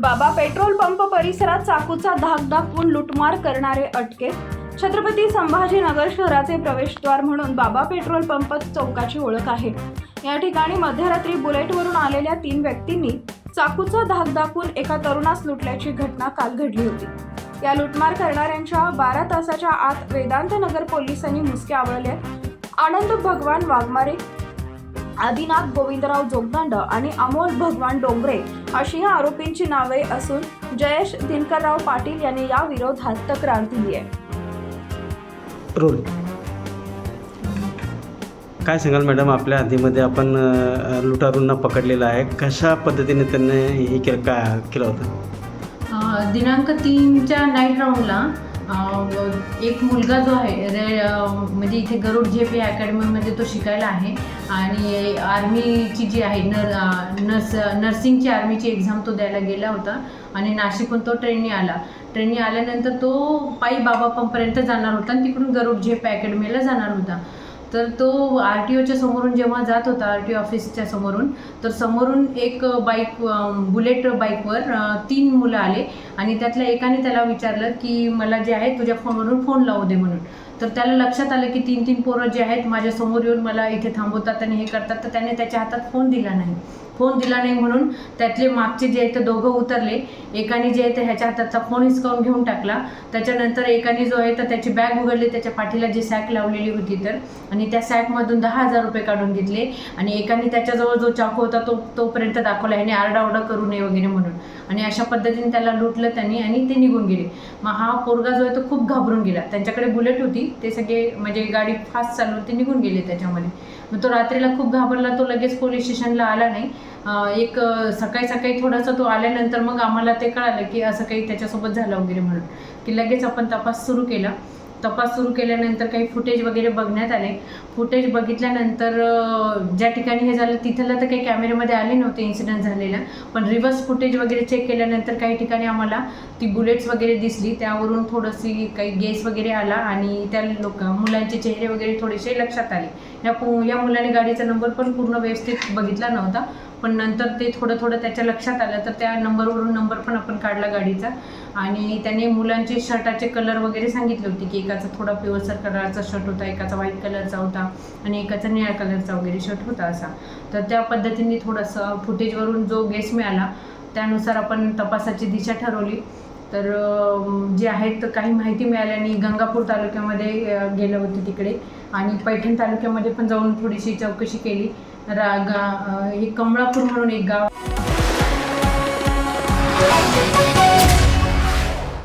बाबा petrol pump परिसरात चाकूचा धाक दाखवून लुटमार करणारे अटके? छत्रपती संभाजीनगर शहराचे प्रवेशद्वार म्हणून बाबा पेट्रोल पंप चौकाची ओळख आहे. या ठिकाणी मध्यरात्री बुलेटवरून आलेल्या तीन व्यक्तींनी चाकूचा धाक दाखवून एका तरुणास लुटल्याची घटना काल घडली होती. या लुटमार करणाऱ्यांच्या बारा तासाच्या आत वेदांत नगर पोलिसांनी मुसके आवळले आनंद भगवान वाघमारे आदिनाथ गोविंदराव जोगदंड आणि अमोल भगवान डोंगरे अशी या आरोपींची नावे असून जयेश दिनकरराव पाटील यांनी या विरोधात तक्रार दिली आहे. रोल. काय सांगाल मॅडम? आपल्या हद्दीमध्ये आपण लुटारूंना पकडलेलं आहे. कशा पद्धतीने त्यांनी हे केलं? काय केलं होतं? दिनांक तीनच्या नाईट राऊंडला एक मुलगा जो आहे रे म्हणजे इथे गरुड झेपी अकॅडमीमध्ये तो शिकायला आहे. आणि आर्मीची जी आहे नर नर्स नर्सिंगची आर्मीची एक्झाम तो द्यायला गेला होता. आणि नाशिकहून तो ट्रेनने आला. ट्रेनने आल्यानंतर तो पायी बाबा पंपपर्यंत जाणार होता आणि तिकडून गरुड झेप अकॅडमीला जाणार होता. तर तो आर टी ओच्या समोरून जेव्हा जात होता आर टी ऑफिसच्या समोरून तर समोरून एक बाईक बुलेट बाईकवर तीन मुलं आले आणि त्यातल्या एकाने त्याला विचारलं की मला जे आहे तुझ्या फोनवरून फोन लावू दे म्हणून. तर त्याला लक्षात आलं की तीन तीन पोरं जे आहेत माझ्यासमोर येऊन मला इथे थांबवतात आणि हे करतात. तर त्याने त्याच्या हातात फोन दिला नाही. फोन दिला नाही म्हणून त्यातले मागचे जे आहेत ते दोघं उतरले. एकाने जे आहे ते ह्याच्या हाताचा फोन हिसकावून घेऊन टाकला. त्याच्यानंतर एकाने जो आहे तर त्याची बॅग उघडली त्याच्या पाठीला जी सॅक लावलेली होती तर. आणि त्या सॅकमधून दहा हजार रुपये काढून घेतले. आणि एकाने त्याच्याजवळ जो चाकू होता तो तोपर्यंत दाखवला ह्याने आरडाओरडा करू नये वगैरे म्हणून. आणि अशा पद्धतीने त्याला लुटलं त्यांनी आणि ते निघून गेले. मग हा पोरगा जो आहे तो खूप घाबरून गेला. त्यांच्याकडे बुलेट होती. ते सगळे म्हणजे गाडी फास्ट चालवून ते निघून गेले त्याच्यामध्ये. मग तो रात्रीला खूप घाबरला तो लगेच पोलीस स्टेशनला आला नाही. एक सकाळी सकाळी थोडासा तो आल्यानंतर मग आम्हाला ते कळालं की असं काही त्याच्यासोबत झालं वगैरे म्हणून. की लगेच आपण तपास सुरू केला. तपास सुरू केल्यानंतर काही फुटेज वगैरे बघण्यात आले. फुटेज बघितल्यानंतर ज्या ठिकाणी हे झालं तिथलं तर काही कॅमेऱ्यामध्ये आले नव्हते इन्सिडेंट झालेला. पण रिव्हर्स फुटेज वगैरे चेक केल्यानंतर काही ठिकाणी आम्हाला ती बुलेट्स वगैरे दिसली. त्यावरून थोडंशी काही गेस वगैरे आला आणि त्या लोक मुलांचे चेहरे वगैरे थोडेसे लक्षात आले. या पु या मुलाने गाडीचा नंबर पण पूर्ण व्यवस्थित बघितला नव्हता. पण नंतर ते थोडं थोडं त्याच्या लक्षात आलं तर त्या नंबरवरून नंबर पण आपण काढला गाडीचा. आणि त्याने मुलांचे शर्टाचे कलर वगैरे सांगितले होते की एकाचा थोडा पिवळसर कलरचा शर्ट होता एकाचा व्हाईट कलरचा होता आणि एकाचा निळ्या कलरचा वगैरे शर्ट होता असा. तर त्या पद्धतीने थोडंसं फुटेजवरून जो गेस मिळाला त्यानुसार आपण तपासाची दिशा ठरवली. तर जे आहेत काही माहिती मिळाल्याने गंगापूर तालुक्यामध्ये गेलं होते तिकडे. आणि पैठण तालुक्यामध्ये पण जाऊन थोडीशी चौकशी केली. रा गा हे कमळापूर म्हणून एक गाव